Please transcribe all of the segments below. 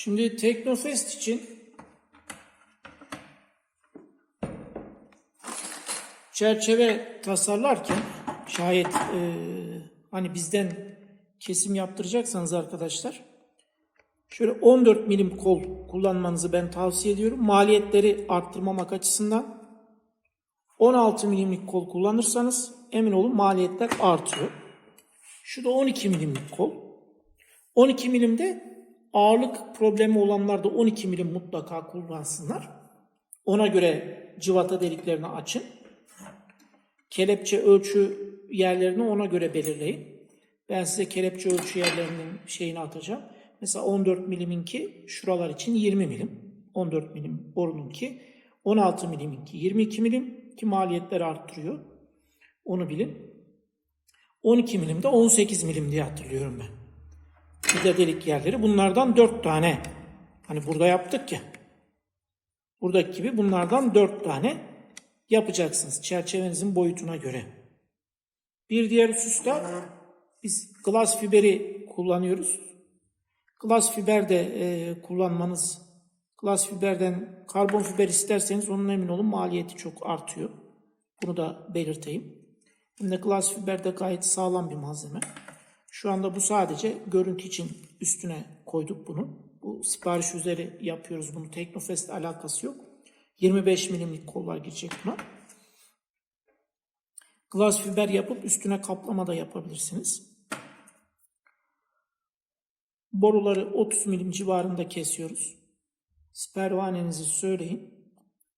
Şimdi Teknofest için çerçeve tasarlarken şayet e, hani bizden kesim yaptıracaksanız arkadaşlar şöyle 14 milim kol kullanmanızı ben tavsiye ediyorum. Maliyetleri arttırmamak açısından 16 milimlik kol kullanırsanız emin olun maliyetler artıyor. Şu da 12 milimlik kol. 12 milimde ağırlık problemi olanlar da 12 milim mutlaka kullansınlar. Ona göre civata deliklerini açın. Kelepçe ölçü yerlerini ona göre belirleyin. Ben size kelepçe ölçü yerlerinin şeyini atacağım. Mesela 14 miliminki şuralar için 20 milim. 14 milim borununki 16 miliminki 22 milim ki maliyetleri arttırıyor. Onu bilin. 12 milimde 18 milim diye hatırlıyorum ben. Vida delik yerleri. Bunlardan 4 tane. Hani burada yaptık ya. Buradaki gibi bunlardan 4 tane yapacaksınız. Çerçevenizin boyutuna göre. Bir diğer hususta biz glass fiberi kullanıyoruz. Glass fiber de e, kullanmanız, glass fiberden karbon fiber isterseniz onun emin olun maliyeti çok artıyor. Bunu da belirteyim. De glass fiber de gayet sağlam bir malzeme. Şu anda bu sadece görüntü için üstüne koyduk bunu. Bu sipariş üzeri yapıyoruz bunu. Teknofest alakası yok. 25 milimlik kollar girecek buna. Glass fiber yapıp üstüne kaplama da yapabilirsiniz. Boruları 30 milim civarında kesiyoruz. Pervanenizi söyleyin.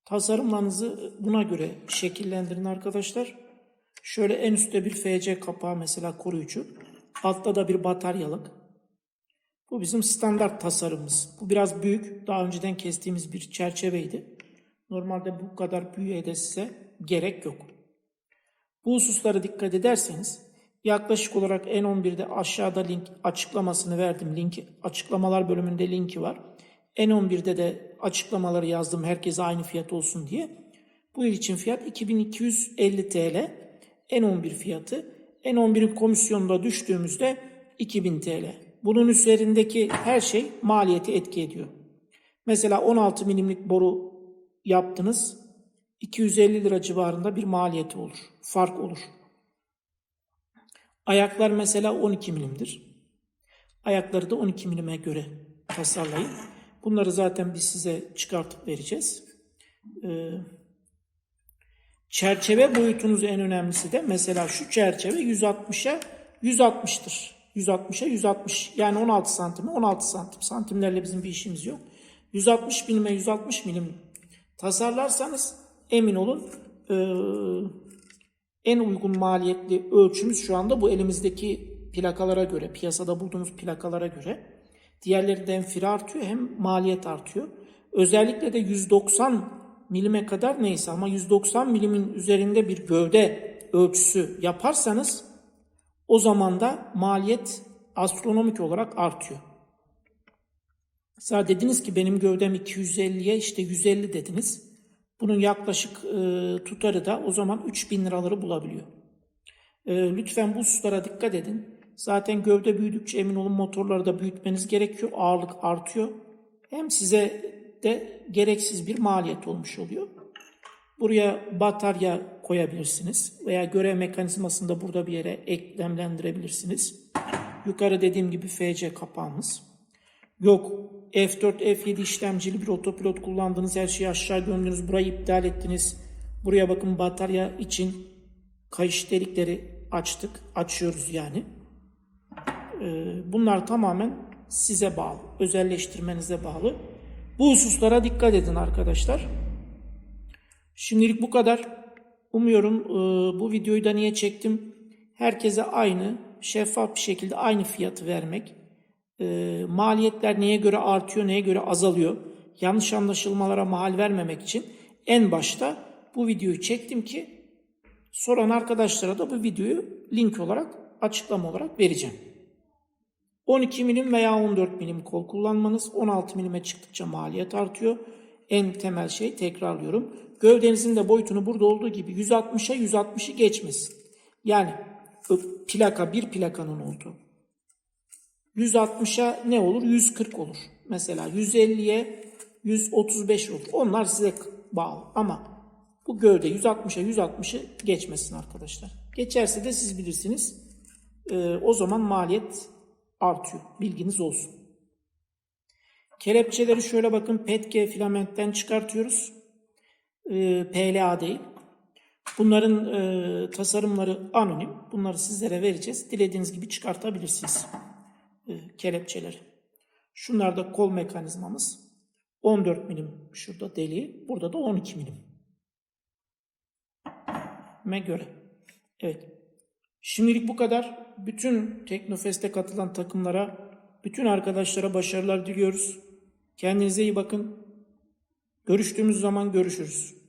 Tasarımlarınızı buna göre şekillendirin arkadaşlar. Şöyle en üstte bir FC kapağı mesela koruyucu. Altta da bir bataryalık. Bu bizim standart tasarımımız. Bu biraz büyük. Daha önceden kestiğimiz bir çerçeveydi. Normalde bu kadar büyüğe de size gerek yok. Bu hususlara dikkat ederseniz yaklaşık olarak N11'de aşağıda link açıklamasını verdim. Linki, açıklamalar bölümünde linki var. N11'de de açıklamaları yazdım herkese aynı fiyat olsun diye. Bu yıl için fiyat 2250 TL. N11 fiyatı. N11'in komisyonunda düştüğümüzde 2000 TL. Bunun üzerindeki her şey maliyeti etki ediyor. Mesela 16 milimlik boru yaptınız. 250 lira civarında bir maliyeti olur. Fark olur. Ayaklar mesela 12 milimdir. Ayakları da 12 milime göre tasarlayın. Bunları zaten biz size çıkartıp vereceğiz. Ee, çerçeve boyutunuz en önemlisi de mesela şu çerçeve 160'a 160'tır. 160'a 160 yani 16 santime 16 santim. Santimlerle bizim bir işimiz yok. 160 milime 160 milim tasarlarsanız emin olun e, en uygun maliyetli ölçümüz şu anda bu elimizdeki plakalara göre, piyasada bulduğumuz plakalara göre. Diğerleri hem fire artıyor hem maliyet artıyor. Özellikle de 190 milime kadar neyse ama 190 milimin üzerinde bir gövde ölçüsü yaparsanız o zaman da maliyet astronomik olarak artıyor. Mesela dediniz ki benim gövdem 250'ye işte 150 dediniz. Bunun yaklaşık e, tutarı da o zaman 3000 liraları bulabiliyor. E, lütfen bu hususlara dikkat edin. Zaten gövde büyüdükçe emin olun motorları da büyütmeniz gerekiyor. Ağırlık artıyor. Hem size de gereksiz bir maliyet olmuş oluyor. Buraya batarya koyabilirsiniz veya görev mekanizmasını da burada bir yere eklemlendirebilirsiniz. Yukarı dediğim gibi FC kapağımız. Yok F4, F7 işlemcili bir otopilot kullandınız. Her şeyi aşağı gömdünüz. Burayı iptal ettiniz. Buraya bakın batarya için kayış delikleri açtık. Açıyoruz yani. Ee, bunlar tamamen size bağlı. Özelleştirmenize bağlı. Bu hususlara dikkat edin arkadaşlar. Şimdilik bu kadar. Umuyorum e, bu videoyu da niye çektim? Herkese aynı, şeffaf bir şekilde aynı fiyatı vermek. E, maliyetler neye göre artıyor, neye göre azalıyor? Yanlış anlaşılmalara mahal vermemek için en başta bu videoyu çektim ki soran arkadaşlara da bu videoyu link olarak, açıklama olarak vereceğim. 12 milim veya 14 milim kol kullanmanız 16 milime çıktıkça maliyet artıyor. En temel şey tekrarlıyorum. Gövdenizin de boyutunu burada olduğu gibi 160'a 160'ı geçmesin. Yani plaka bir plakanın olduğu 160'a ne olur? 140 olur. Mesela 150'ye 135 olur. Onlar size bağlı. Ama bu gövde 160'a 160'ı geçmesin arkadaşlar. Geçerse de siz bilirsiniz. Ee, o zaman maliyet artıyor. Bilginiz olsun. Kelepçeleri şöyle bakın PETG filamentten çıkartıyoruz. Ee, PLA değil. Bunların e, tasarımları anonim. Bunları sizlere vereceğiz. Dilediğiniz gibi çıkartabilirsiniz e, kelepçeleri. Şunlar da kol mekanizmamız. 14 milim şurada deliği. Burada da 12 milim. Me göre. Evet. Şimdilik bu kadar. Bütün Teknofest'e katılan takımlara, bütün arkadaşlara başarılar diliyoruz. Kendinize iyi bakın. Görüştüğümüz zaman görüşürüz.